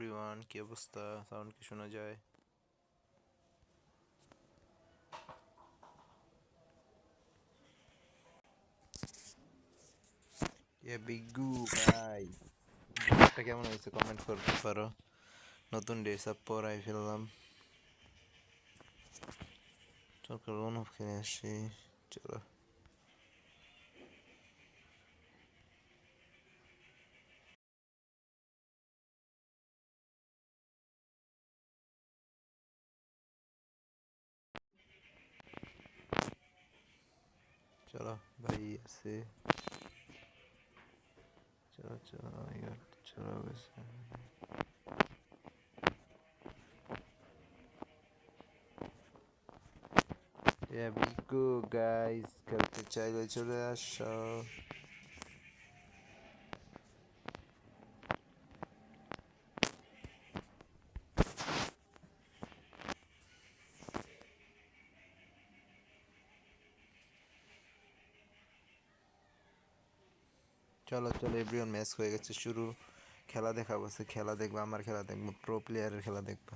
Everyone কি অবস্থা? Sound কি শোনা যায়? এ বিগু ভাই। ড্রেসটা কেমন হয়েছে কমেন্ট করতে পারো। নতুন ড্রেস আপ পরাই ফেললাম। সরকার অনুভ কিনে আসি। চলো। চলো ভাই আছে চলো চলো ইয়ার চলো গেছে Yeah, be good guys. খেলতে চাইলে চলে আসো চলো চলো এভরিওয়ান ম্যাচ হয়ে গেছে, শুরু খেলা দেখা বসে খেলা দেখব, আমার খেলা দেখব প্রো প্লেয়ারের খেলা দেখব।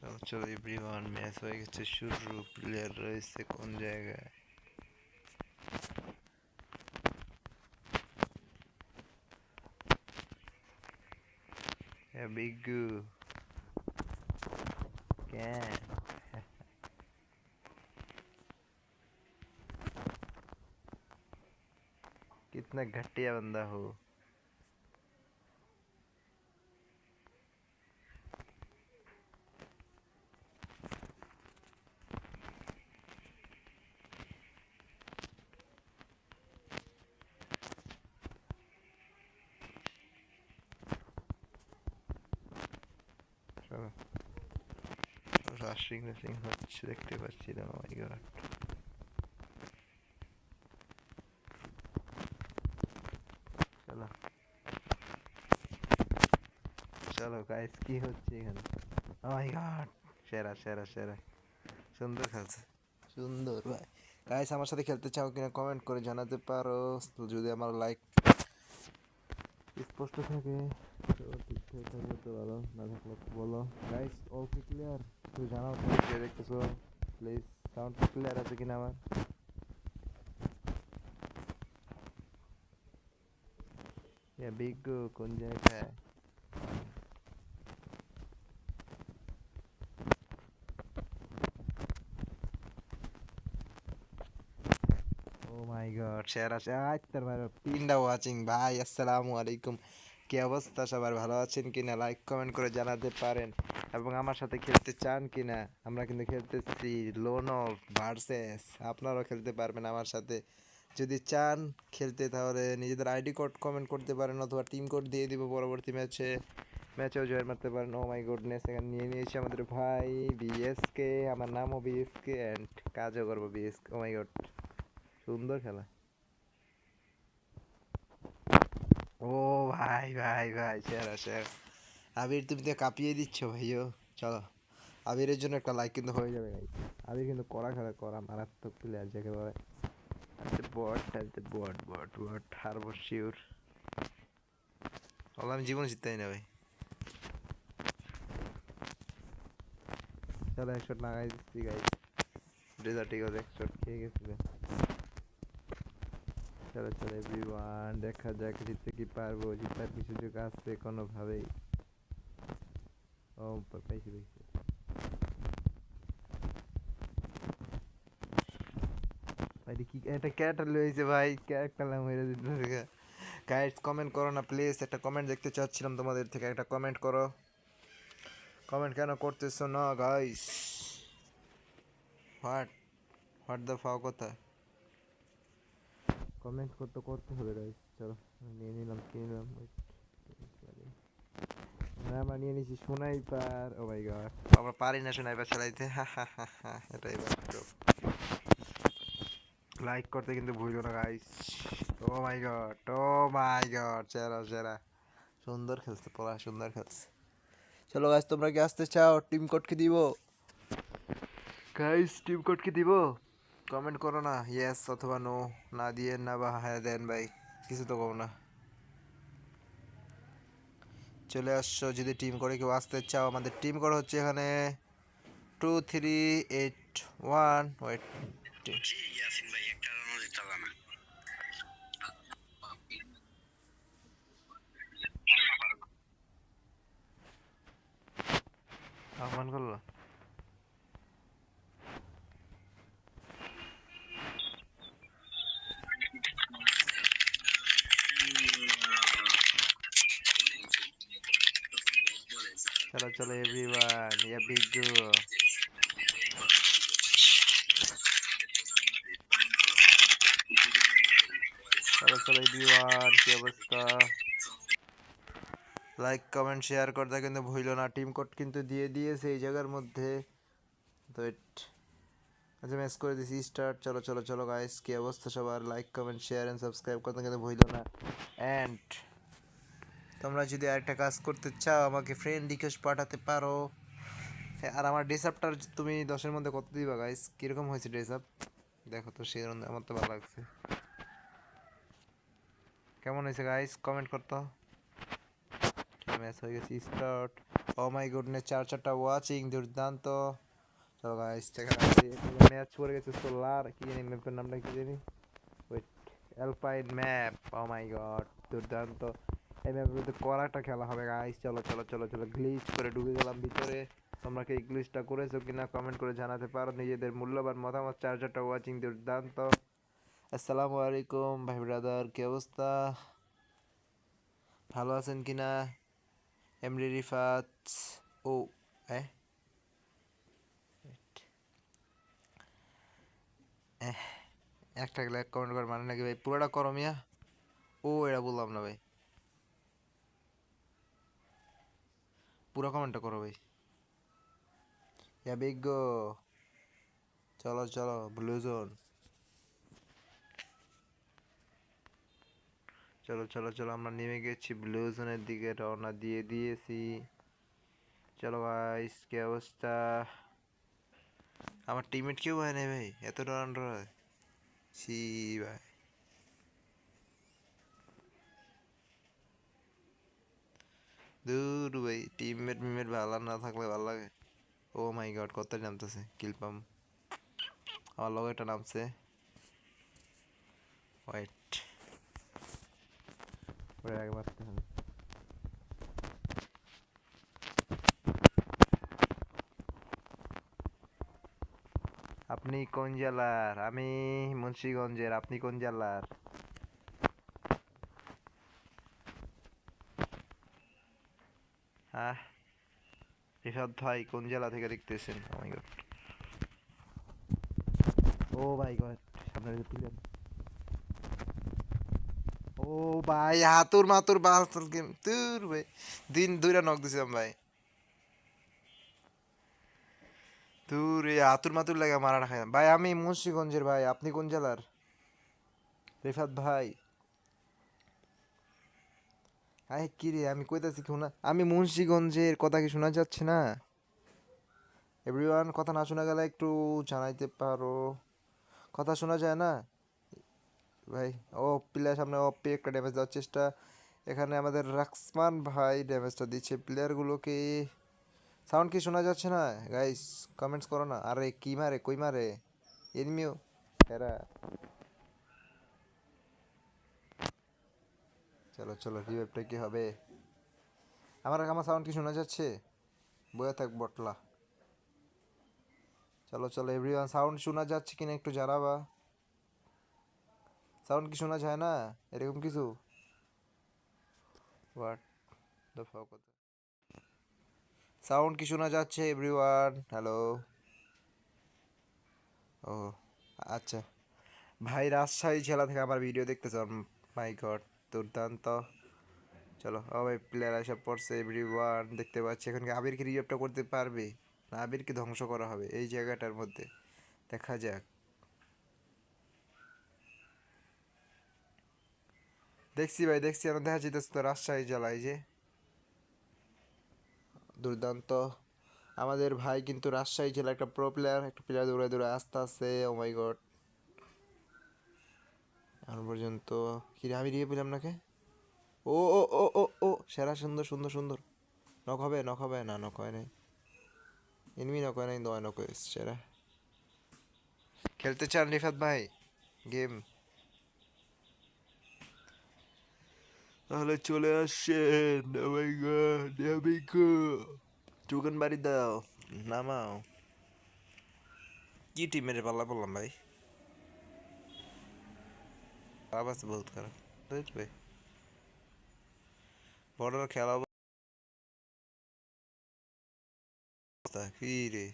চলো চলো এভরিওয়ান ম্যাচ হয়ে গেছে, শুরু প্লেয়ার রয়েছে কোন জায়গায়? goo. Again. कितना घटिया बंदा हो চলো রাশিং রাশিং হচ্ছে দেখতে পাচ্ছি না মাই গড চলো। চলো গাইস কি হচ্ছে এখানে? মাই গড সেরা সেরা সেরা। সুন্দর খেলছে। সুন্দর ভাই। গাইস আমার সাথে খেলতে চাও কিনা কমেন্ট করে জানাতে পারো। যদি আমার লাইক স্পষ্ট থাকে। তো ঠিকঠাক থাকলে তো ভালো না থাকলে বলো গাইস অল কি ক্লিয়ার তো জানাও তুমি কে দেখতেছো প্লিজ সাউন্ড ক্লিয়ার আছে কিনা আমার ইয়া বিগু কোন জায়গায় ও মাই গড সেরা সেরা আইতার ভাই পিন্ডা ওয়াচিং ভাই আসসালামু আলাইকুম কি অবস্থা? সবার ভালো আছেন কি না লাইক কমেন্ট করে জানাতে পারেন। এবং আমার সাথে খেলতে চান কিনা? আমরা কিন্তু খেলতেছি লোন অফ ভার্সেস আপনারাও খেলতে পারবেন আমার সাথে। যদি চান খেলতে তাহলে নিজেদের আইডি কোড কমেন্ট করতে পারেন অথবা টিম কোড দিয়ে দিব পরবর্তী ম্যাচে ম্যাচেও জয়েন মারতে পারেন। ও মাই গুডনেস এখানে নিয়ে নিয়েছি আমাদের ভাই বিএসকে আমার নামও বিএসকে অ্যান্ড কাজও করব বিএসকে ও মাই গড সুন্দর খেলা। ও ভাই ভাই ভাই সেরা সেরা আবির, তুমি তো কাঁপিয়ে দিচ্ছ, ভাইও। চলো। আবিরের জন্য একটা লাইক কিন্তু হয়ে যাবে ভাই আবির কিন্তু করা খেলা করা মারাত্মক প্লেয়ার যাকে বলে বট বট বট শিওর আমি জীবন জিততেই না, ভাই। চলো এক শট লাগাই দিচ্ছি গাই রেজাল্ট ঠিক আছে এক শট খেয়ে গেছিল চলো চলো এভরিওয়ান দেখা যাক, জিততে কি পারব, জিতার কিছু সুযোগ আছে কোনোভাবেই। ও পা- পাইছি পাইছি। ভাই কি এটা ক্যারেক্টার লইছে ভাই। ক্যারেক্টার নাম হয়ে দিতে গাইস কমেন্ট করো না প্লিজ একটা কমেন্ট দেখতে চাচ্ছিলাম তোমাদের থেকে। একটা কমেন্ট করো। কমেন্ট কেন করতেছো না গাইস হোয়াট হোয়াট দ্য ফাও কথা কমেন্ট করতে করতে হবে গাইস চলো নিয়ে নিলাম কিনে নিলাম wait, হ্যাঁ আমরা নিয়ে নিয়েছি সোনাইপার ও মাই গড আমরা পারি না সোনাইপার চালাইতে হা হা হা হা এটাই বাস্তব। লাইক করতে কিন্তু ভুলো না guys oh my god oh my god সেরা সেরা। সুন্দর খেলছে পড়া সুন্দর খেলছে। চলো গাইস তোমরা কি আসতে চাও? টিম কোড কি দিব? গাইস টিম কোড কি দিব? কমেন্ট করো না ইয়েস অথবা নো না দিয়ে, না বা হ্যাঁ দেন ভাই কিছু তো কম না। চলে আসছো, যদি টিম করে কেউ আসতে চাও, আমাদের টিম করে হচ্ছে এখানে। Two three eight one wait আহ্বান করল? চলো চলো এভরিওয়ান ইয়া বিগু চলো চলো এভরিওয়ান কি অবস্থা লাইক কমেন্ট শেয়ার করতে কিন্তু ভুলো না টিম কোড কিন্তু দিয়ে দিয়েছে এই জায়গার মধ্যে তো it আচ্ছা ম্যাচ করে দিছি স্টার্ট চলো চলো চলো গাইস কি অবস্থা সবার like comment share and subscribe করতে কিন্তু ভুলো না অ্যান্ড তোমরা যদি আরেকটা কাজ করতে চাও, আমাকে ফ্রেন্ড রিকোয়েস্ট পাঠাতে পারো। আর আমার ড্রেস তুমি দশের মধ্যে কত দিবা গাইস কীরকম হয়েছে ড্রেস দেখো তো সে আমার তো ভালো লাগছে। কেমন হয়েছে গাইস কমেন্ট করতো। ম্যাচ হয়ে গেছে স্টার্ট ও মাই গুডনেস চার চারটা ওয়াচিং দুর্দান্ত। চলো গাইস ম্যাচ পড়ে গেছে সোলার। কি জানি ম্যাপের নামটা কি জানি? Wait Alpine map oh my god দুর্দান্ত। এই ম্যাপের মধ্যে করাটা খেলা হবে গাইস চলো চলো চলো চলো গ্লিচ করে ঢুকে গেলাম ভিতরে। তোমরা কি এই গ্লিচটা করেছ কিনা কমেন্ট করে জানাতে পারো। নিজেদের মূল্যবান মতামত চার চারটা ওয়াচিং দুর্দান্ত। আসসালামু আলাইকুম, ভাই ব্রাদার কি অবস্থা? ভালো আছেন কিনা? এমরি রিফাত, ও হ্যাঁ একটা লাইক কমেন্ট করে মানে নাকি ভাই? পুরোটা করো মিয়া। ও এটা বললাম না ভাই। পুরো কমেন্টটা করো ভাই। বিজ্ঞ চলো চলো ব্লু জোন চলো চলো চলো, আমরা নেমে গেছি। ব্লু জোনের দিকে রওনা দিয়ে দিয়েছি। চলো গাইস কি অবস্থা? আমার টিমমেট কেউ হয় নাই ভাই, এত রান রয় সি ভাই। দূর ভাই টিমমেট মিমেট ভালো না থাকলে ভালো লাগে। ও মাই গড কত নামতেছে কিল পাম। আমার লগে একটা নামছে। ওরে আগে আপনি কোন জেলার? আমি মুন্সিগঞ্জের আপনি কোন জেলার? হ্যাঁ রিফাত ভাই কোন জেলা থেকে দেখতেছেন? গড ও মাই সামনে প্লেয়ার ও ভাই হাতুর মাতুর বালতুর গেম তুর ভাই। দিন দুইটা নক দিছিলাম ভাই। তুর এই হাতুর মাতুর লাগে মারা রাখা ভাই আমি মুন্সিগঞ্জের ভাই আপনি কোন জেলার? রিফাত ভাই। আরে কি রে, আমি কইতাছি কি না আমি মুন্সিগঞ্জের কথা কি শোনা যাচ্ছে না? এভরিওয়ান কথা না শোনা গেলে একটু জানাইতে পারো। কথা শোনা যায় না? ভাই ও প্লেয়ার সামনে অপি একটা ড্যামেজ দেওয়ার চেষ্টা। এখানে আমাদের রাক্সমান ভাই ড্যামেজটা দিচ্ছে। প্লেয়ারগুলোকে সাউন্ড কি শোনা যাচ্ছে না? গাইস কমেন্টস করো না। আরে, কি মারে, কই মারে? এনিমিও এরা চলো চলো রিভাইভটা কি হবে? আমার আমার সাউন্ড কি শোনা যাচ্ছে? বয়ে থাক, বটলা। চলো চলো এভরিওয়ান সাউন্ড শোনা যাচ্ছে কিনা একটু জানাবা। সাউন্ড কি শোনা যায় না? এরকম কিছু? হোয়াট ফাক সাউন্ড কি শোনা যাচ্ছে এভরিওয়ান হ্যালো ও আচ্ছা। ভাই, রাজশাহী জেলা থেকে আমার ভিডিও দেখতেছ? মাই গড দুর্দান্ত চলো ও ভাই প্লেয়ার এসে পড়ছে এভরি ওয়ান দেখতে পাচ্ছি। এখানকে আবিরকে রিজার্ভটা করতে পারবে? না, আবিরকে ধ্বংস করা হবে এই জায়গাটার মধ্যে। দেখা যাক। দেখছি ভাই, দেখছি আমার দেখা যেতেছে তো রাজশাহী জেলায় যে। দুর্দান্ত। আমাদের ভাই কিন্তু রাজশাহী জেলা একটা প্রো প্লেয়ার একটা প্লেয়ার দৌড়ে দৌড়ে আস্তে আস্তে ওমাইগড এখন পর্যন্ত কি আমি দিয়ে পেলাম নাকি? ও ও ও ও ও, সেরা, সুন্দর সুন্দর সুন্দর। নক হবে নক হবে, না, নক হয় নাই। এনিমি নক হয় নাই, দয় নক হয়েছে সেরা। খেলতে চান রিফাত ভাই, গেম। তাহলে চলে আসছেন Oh. চুকান বাড়ি দাও, নামাও। কি টিমের পাল্লা পড়লাম ভাই? আছে বহুত খারাপ, বুঝলি ভাই? বড় খেলা কি রে?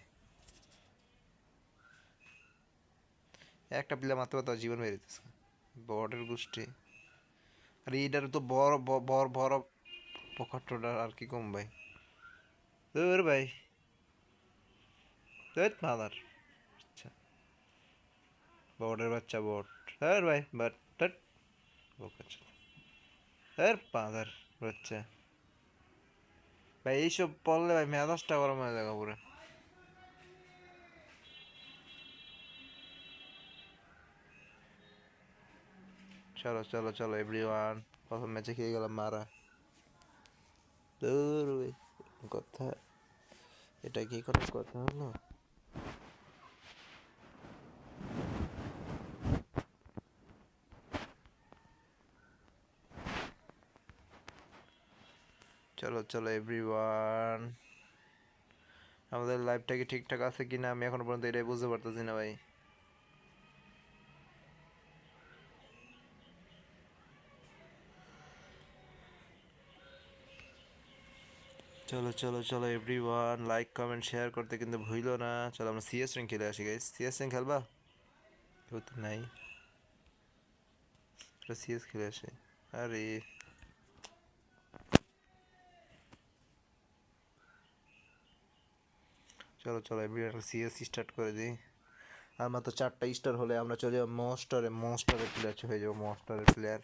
একটা প্লেয়ার মারতে পারতো জীবন মেরে দিতেছে বর্ডের গোষ্ঠী। আর এইটার তো বড় বড় বড় পকেটটা আর কি কম ভাই? দূর ভাই। ধুৎ মাদার। আচ্ছা। বর্ডের বাচ্চা বট। হ্যাঁ ভাই, বাট বোকাচ্ছা হ্যাঁ মাদার ভাই, এইসব পড়লে ভাই মেজাজটা গরম হয়ে যাবে পুরো চলো চলো চলো এভরিওয়ান প্রথম ম্যাচে খেয়ে গেলাম মারা। দূর কথা। এটা কি কোনো কথা হলো? চলো চলো এভরিওয়ান আমাদের লাইফটা কি ঠিকঠাক আছে কিনা আমি এখনও পর্যন্ত এটাই বুঝতে পারতেছি না ভাই। চলো চলো চলো এভরিওয়ান লাইক কমেন্ট শেয়ার করতে কিন্তু ভুলো না। চলো আমরা সিএস র্যাঙ্ক খেলে আসি গাইস সিএস র্যাঙ্ক খেলবা? কেউ তো নাই। সিএস খেলে আসে। আরে চলো চলো এভরিওয়ান সিএস স্টার্ট করে দিই। আর মাত্র চারটা স্টার হলে আমরা চলে যাব মস্টারে মস্টারের প্লেয়ার হয়ে যাব মস্টারের প্লেয়ার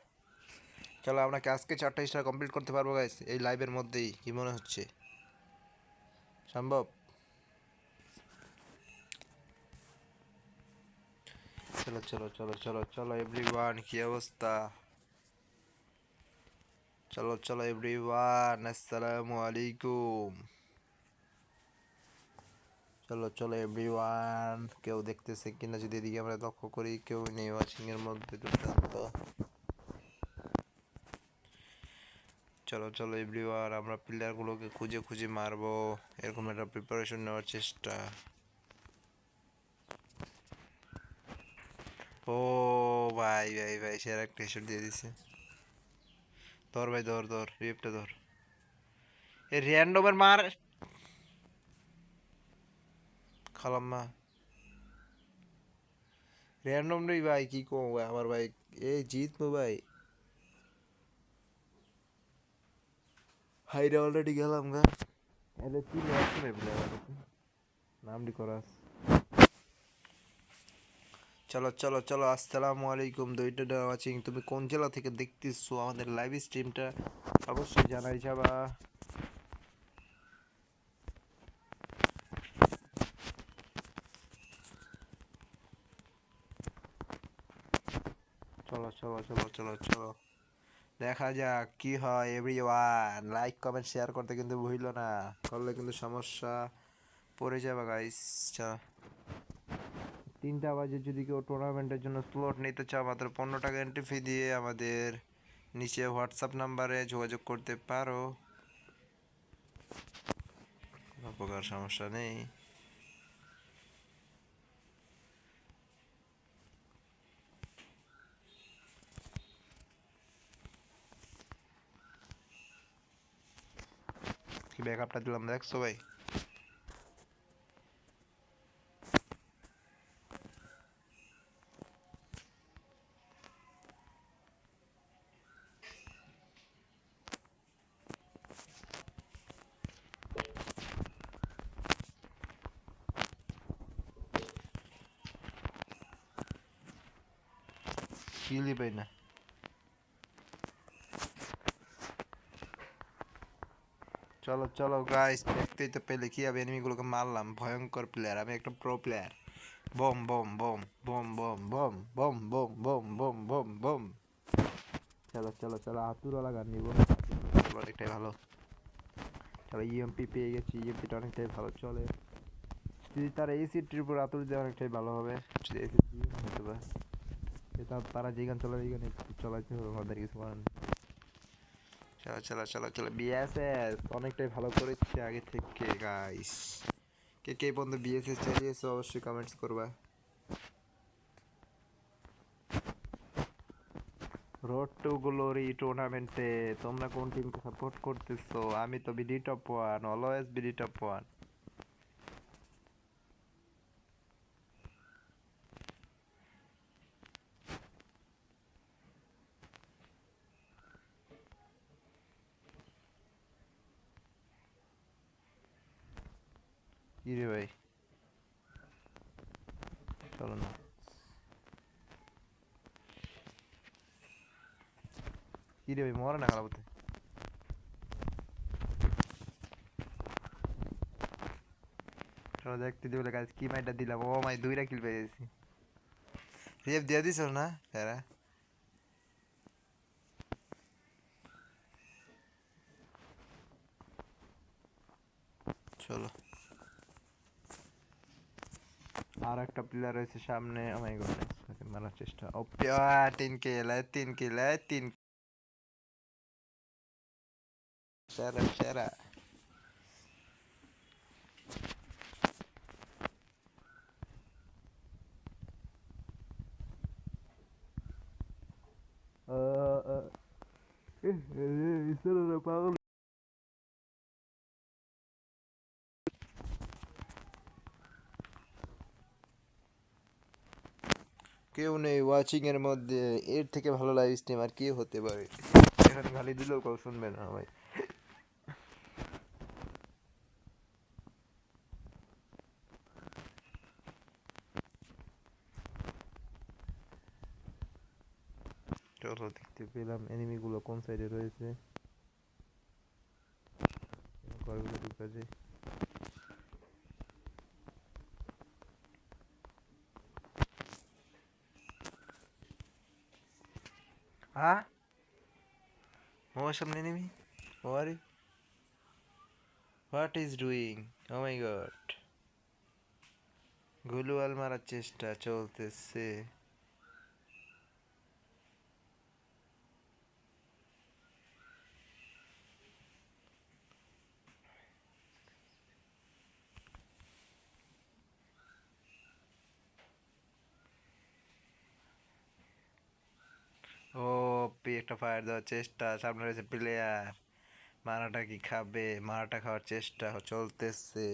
চলো, আমরা কি আজকে চারটা স্টার কমপ্লিট করতে পারব গাইস এই লাইভের মধ্যেই, কি মনে হচ্ছে? সম্ভব? চলো চলো চলো চলো চলো এভরিওয়ান কি অবস্থা? চলো চলো এভরিওয়ান আসসালামু আলাইকুম। চলো চলো এভরিওয়ান কেউ দেখতেছে কিনা যদি এদিকে আমরা লক্ষ্য করি, কেউ নেই ওয়াচিং এর মধ্যে দুর্দান্ত। চলো চলো এভরিওয়ান আমরা প্লেয়ারগুলোকে খুঁজে খুঁজে মারবো, এরকম একটা প্রিপারেশন নেওয়ার চেষ্টা। ও ভাই ভাই ভাই সেরা একটা হেডশট দিয়ে দিছে। ধর ভাই, ধর ধর রিপটা ধর। এ র্যান্ডমের মার খালাম্মা র্যান্ডম রে ভাই কি কম ভাই? আমার ভাই এ জিতবো ভাই। হাইরে অলরেডি গেলাম গা। এলে কি নামটি করাস। চলো চলো চলো আসসালামু আলাইকুম। দুইটা ওয়াচিং তুমি কোন জেলা থেকে দেখতেছো আমাদের লাইভ স্ট্রিমটা অবশ্যই জানাই যাবা। চলো চলো চলো চলো চলো। দেখা যাক কি হয় এভরিওয়ান লাইক কমেন্ট শেয়ার করতে কিন্তু ভুলো না। করলে কিন্তু সমস্যা পড়ে যাবে গাইস তিনটা বাজে যদি কেউ টুর্নামেন্টের জন্য স্লট নিতে চাও, মাত্র পনেরো টাকা এন্ট্রি ফি দিয়ে আমাদের নিচে হোয়াটসঅ্যাপ নাম্বারে যোগাযোগ করতে পারো। কোনো সমস্যা নেই। ব্যাকআপটা দিলাম দেখছ ভাই কিলি পাই না চলো চলো গাইস দেখতেই তো পেলে কি হবে এনিমিগুলোকে মারলাম ভয়ঙ্কর প্লেয়ার আমি একটা pro player bomb bomb bomb bomb bomb bomb bomb bomb bomb bomb bomb bomb চলো চলো চলো আতুরওয়ালা গান নিব অনেকটাই ভালো চলো ইএমপি পেয়ে গেছি ইএমপিটা অনেকটাই ভালো চলে যদি তারা এসি ট্রিপর আতুর দেওয়া অনেকটাই ভালো হবে যদি এসি হতে তারা যে গান চলে এই গান চলাইতে হবে আমাদের কিছু করার। চলো চলো চলো চলো। বিএসএস অনেকটাই ভালো করেছে আগে থেকে গাইস কে কে বন্ধু বিএসএস চালিয়েছো, অবশ্যই কমেন্টস করবা। রোড টু গ্লোরি টুর্নামেন্টে তোমরা কোন টিমকে সাপোর্ট করতেছো? আমি তো BD top one always BD top one কি রে ভাই চলো না কি রে ভাই মরে না খারাপতে চলো দেখতে দিবলে গাছ কি মাইটা দিলাম ও মাই দুইটা কিল পেয়ে গেছি রেপ দিয়ে দিছ না এরা চলো আর একটা প্লেয়ার রয়েছে সামনে Oh আমায় গড মারার চেষ্টা ও তিন কিল তিন কিল তিন সেরা সেরা পাগল কেউ নেই ওয়াচিং এর মধ্যে। এর থেকে ভালো লাইভ স্ট্রিম আর কি হতে পারে। এখানে খালি দিলেও কেউ শুনবে না ভাই চলো দেখতে পেলাম। এনিমিগুলো কোন সাইডে রয়েছে? হ্যাঁ ইজ ডুইং ও মাই মারার চেষ্টা চলতেছে ও পি একটা ফায়ার দেওয়ার চেষ্টা সামনে রয়েছে প্লেয়ার মারাটা কি খাবে মারাটা খাওয়ার চেষ্টা চলতেছে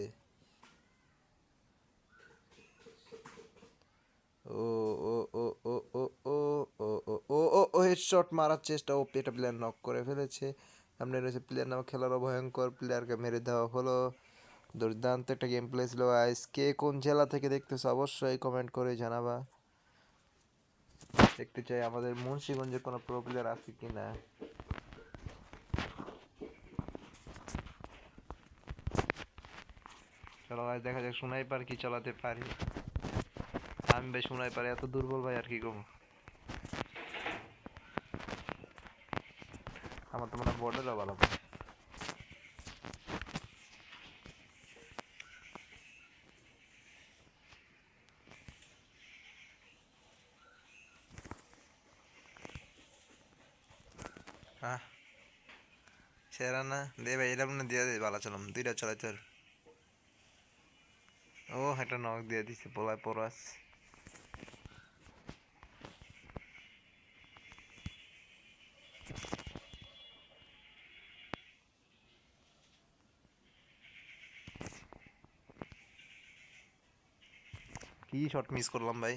ও ও ও ও ও ও ও ও ও ও ও হেডশট মারার চেষ্টা ও একটা প্লেয়ার নক করে ফেলেছে সামনে রয়েছে প্লেয়ার নামে খেলারও ভয়ঙ্কর প্লেয়ারকে মেরে দেওয়া হলো দুর্দান্ত একটা গেম প্লে ছিল আইস কে কোন জেলা থেকে দেখতেছো অবশ্যই কমেন্ট করে জানাবা দেখতে চাই আমাদের মুন্সিগঞ্জে কোনো প্রো প্লেয়ার আছে কিনা। চলো ভাই দেখা যাক শোনাই পার কি চালাতে পারি। আমি ভাই শোনাই পারি এত দুর্বল ভাই, আর কি করব? আমার তো মনে বর্ডারও ভালো সেরা না দে ভাই এরকম না দিয়ে দে ভালো চলাম দুইটা চলাই তোর ও একটা নক দিয়ে দিছে পোলায় পরাস কি শট মিস করলাম ভাই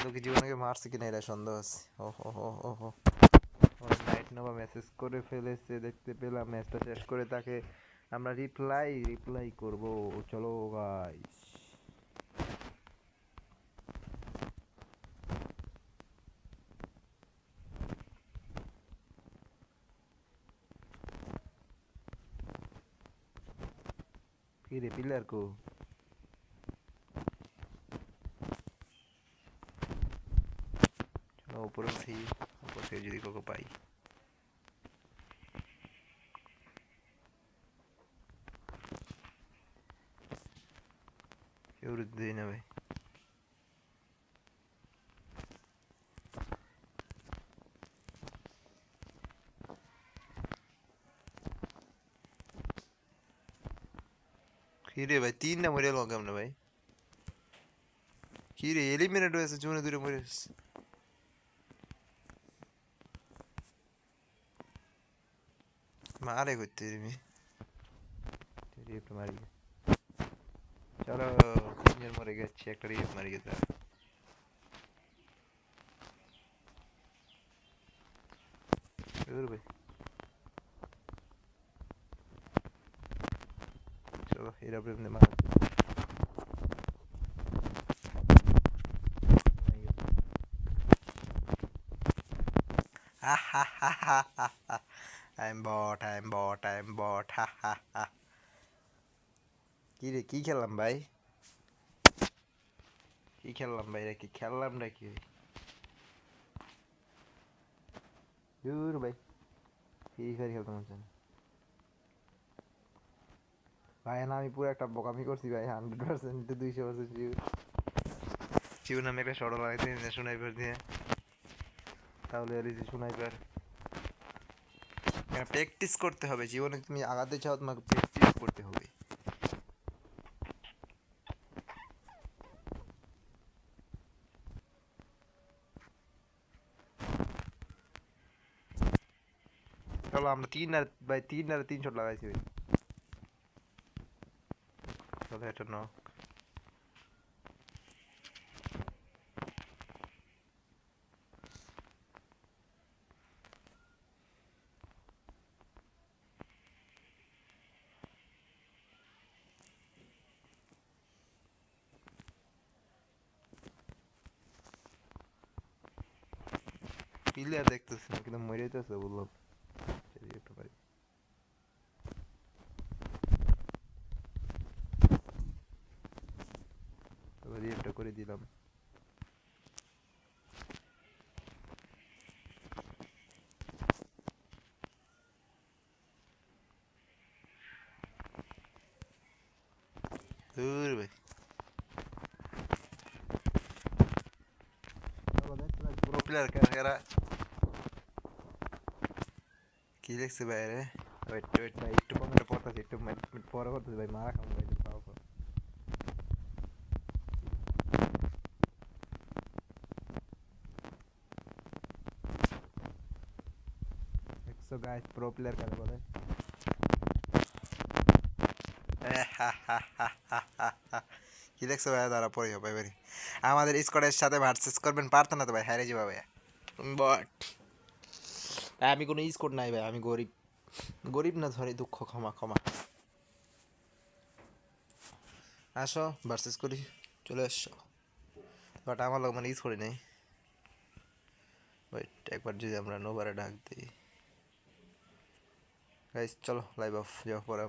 আমি তো কি জীবনে মারছি কিনা এটা সন্দেহ আছে। ও হো হো নাইট নোভা মেসেজ করে ফেলেছে, দেখতে পেলাম ম্যাচটা শেষ করে তাকে আমরা রিপ্লাই রিপ্লাই করব। চলো গাইস কি রে পিলার কো? চলো উপরে উঠি উপর থেকে যদি কাউকে পাই কেউ দিয়ে নেবে কি রে ভাই তিনটা মরে গেল কেমন ভাই কি রে এলিমিনেট হয়েছে জুনে দূরে মরে গেছে মারে করতে রিমি রিপ মারি চলো তিনজন মরে গেছে একটা রিপ মারি গেছে দূর ভাই চলো এরা প্রেম মারা ha ha ha ha ha ha I'm bot, I'm bot, I'm bot, ha ha ha. কি রে কি খেললাম ভাই? কি খেললাম ভাই রে কি খেললাম না কি দূর ভাই ফ্রি ফায়ার খেলতাম হচ্ছে না ভাই না আমি পুরো একটা বোকামি করছি ভাই হান্ড্রেড পার্সেন্ট দুইশো পার্সেন্ট জিউ জিউ নামে একটা সরল লাগাইতে শোনাইবার দিয়ে। তাহলে আর শোনাইবার। প্র্যাকটিস করতে হবে। জীবনে তুমি আগাতে চাও তোমাকে প্র্যাকটিস করতে হবে। চলো আমরা তিন আর ভাই তিন আর তিন শট লাগাইছি ভাই। চলো এটা নাও প্লেয়ার দেখতেছি না কিন্তু মরে যেতেছে বললাম একটু পারি রিয়েলটা করে দিলাম দূর ভাই পুরো প্লেয়ার কারা গাইস প্রো প্লেয়ার কারে কি দেখছ ভাই দাঁড়া পরে আমাদের স্কোয়াডের সাথে ভার্সেস করবেন পারতো না তো ভাই হারে যাবে ভাই বাট আমি কোনো ইউজ করি নাই ভাই, আমি গরিব। গরিব না ধরে দুঃখ, ক্ষমা ক্ষমা। আসো ভার্সেস করি, চলে আসো বাট আমার লোক মানে ইউজ করি নাই। ওয়েট একবার যদি আমরা নোবারে ডাক দিই। গাইস চলো লাইভ অফ যাওয়া পরে।